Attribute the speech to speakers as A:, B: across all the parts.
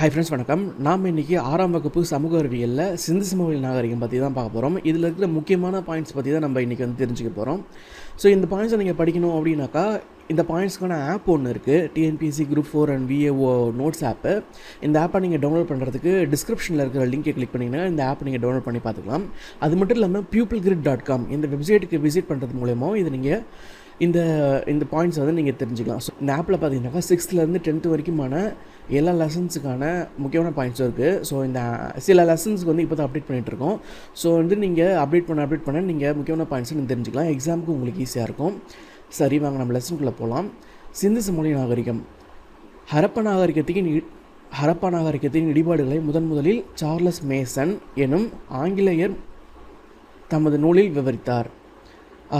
A: Hi friends வணக்கம். நாம் இன்றைக்கி ஆறாம் வகுப்பு சமூக அறிவியலில் சிந்து சமவெளி நாகரிகம் பற்றி தான் பார்க்க போகிறோம் இதில் இருக்கிற முக்கியமான பாயிண்ட்ஸ் பற்றி தான் நம்ம இன்றைக்கி வந்து தெரிஞ்சுக்க போகிறோம் ஸோ இந்த பாயிண்ட்ஸை நீங்கள் படிக்கணும் அப்படின்னாக்கா இந்த பாயிண்ட்ஸ்க்கான ஆப் ஒன்று இருக்குது TNPSC group four and VAO notes app இந்த ஆப்பை நீங்கள் டவுன்லோட் பண்ணுறதுக்கு டிஸ்கிரிப்ஷனில் இருக்கிற லிங்கை கிளிக் பண்ணிங்கன்னா இந்த ஆப் நீங்கள் டவுன்லோட் பண்ணி பார்த்துக்கலாம். அது மட்டும் இல்லாமல் பியூப்பிள் கிரிட் டாட் காம் இந்த வெப்சைட்டுக்கு விசிட் பண்ணுறது மூலயமா இது நீங்கள் இந்த இந்த பாயிண்ட்ஸ் வந்து நீங்கள் தெரிஞ்சுக்கலாம். ஸோ இந்த ஆப்பில் பார்த்தீங்கன்னாக்கா சிக்ஸ்த்துலேருந்து டென்த்து வரைக்குமான எல்லா லெசன்ஸுக்கான முக்கியமான பாயிண்ட்ஸும் இருக்குது ஸோ இந்த சில லெசன்ஸ்க்கு வந்து இப்போ தான் அப்டேட் பண்ணிகிட்ருக்கோம் ஸோ வந்து நீங்கள் அப்டேட் பண்ண அப்டேட் பண்ண நீங்கள் முக்கியமான பாயிண்ட்ஸ் நீங்கள் தெரிஞ்சுக்கலாம். எக்ஸாமுக்கு உங்களுக்கு ஈஸியாக இருக்கும். சரி வாங்க நம்ம லெசனுக்குள்ளே போகலாம் சிந்து சமொழி நாகரிகம். ஹரப்ப நாகரிகத்தின் ஹரப்பா நாகரிகத்தின் இடிபாடுகளை முதன் முதலில் சார்லஸ் மேசன் எனும் ஆங்கிலேயர் தமது நூலில் விவரித்தார்.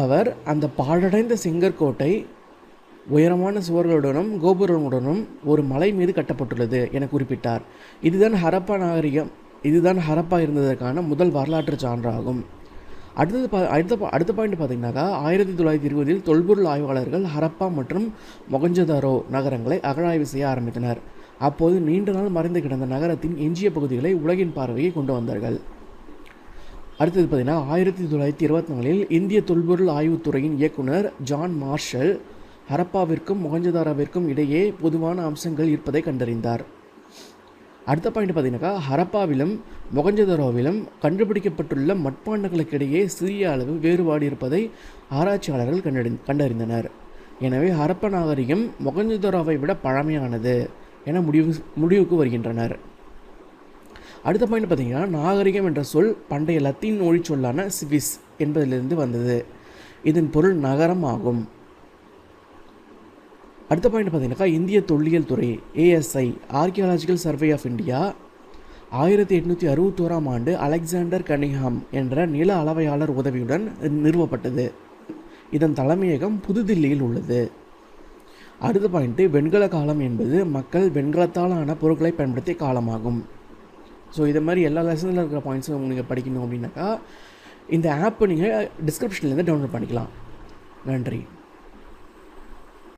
A: அவர் அந்த பாழடைந்த செங்கற்கோட்டை உயரமான சுவர்களுடனும் கோபுரங்களுடனும் ஒரு மலை மீது கட்டப்பட்டுள்ளது என குறிப்பிட்டார். இதுதான் ஹரப்பா நாகரிகம் இதுதான் ஹரப்பா இருந்ததற்கான முதல் வரலாற்று சான்றாகும். அடுத்தது பா அடுத்த அடுத்த பாயிண்ட் பார்த்தீங்கன்னாக்கா ஆயிரத்தி தொள்ளாயிரத்தி இருபதில் தொல்பொருள் ஆய்வாளர்கள் ஹரப்பா மற்றும் மொகஞ்சதாரோ நகரங்களை அகழாய்வு செய்ய ஆரம்பித்தனர். அப்போது நீண்ட நாள் மறைந்து கிடந்த நகரத்தின் எஞ்சிய பகுதிகளை உலகின் பார்வையை கொண்டு வந்தார்கள். அடுத்தது பார்த்தீங்கன்னா ஆயிரத்தி தொள்ளாயிரத்தி இருபத்தி நாலில் இந்திய தொல்பொருள் ஆய்வுத்துறையின் இயக்குனர் ஜான் மார்ஷல் ஹரப்பாவிற்கும் மொகஞ்சதாராவிற்கும் இடையே பொதுவான அம்சங்கள் இருப்பதை கண்டறிந்தார். அடுத்த பாயிண்ட் பார்த்தீங்கன்னாக்கா ஹரப்பாவிலும் மொகஞ்சதரோவிலும் கண்டுபிடிக்கப்பட்டுள்ள மட்பாண்டங்களுக்கிடையே சிறிய அளவு வேறுபாடு இருப்பதை ஆராய்ச்சியாளர்கள் கண்டறி கண்டறிந்தனர். எனவே ஹரப்ப நாகரிகம் மொகஞ்சதரோவை விட பழமையானது என முடிவு முடிவுக்கு வருகின்றனர். அடுத்த பாயிண்ட் பார்த்தீங்கன்னா நாகரிகம் என்ற சொல் பண்டைய லத்தீன் மொழி சொல்லான சிவிஸ் என்பதிலிருந்து வந்தது. இதன் பொருள் நகரம் ஆகும். அடுத்த பாயிண்ட் பார்த்தீங்கன்னாக்கா இந்திய தொல்லியல் துறை ASI archaeological survey of India ஆயிரத்தி எட்நூற்றி அறுபத்தோராம் ஆண்டு அலெக்சாண்டர் கனிஹாம் என்ற நில அளவையாளர் உதவியுடன் நிறுவப்பட்டது. இதன் தலைமையகம் புதுதில்லியில் உள்ளது. அடுத்த பாயிண்ட்டு வெண்கல காலம் என்பது மக்கள் வெண்கலத்தால் ஆன பொருட்களை பயன்படுத்திய காலமாகும். ஸோ இது மாதிரி எல்லா லெசனில் இருக்கிற பாயிண்ட்ஸும் நீங்கள் படிக்கணும் அப்படின்னாக்கா இந்த ஆப்பை நீங்கள் டிஸ்கிரிப்ஷன்லேருந்து டவுன்லோட் பண்ணிக்கலாம். நன்றி.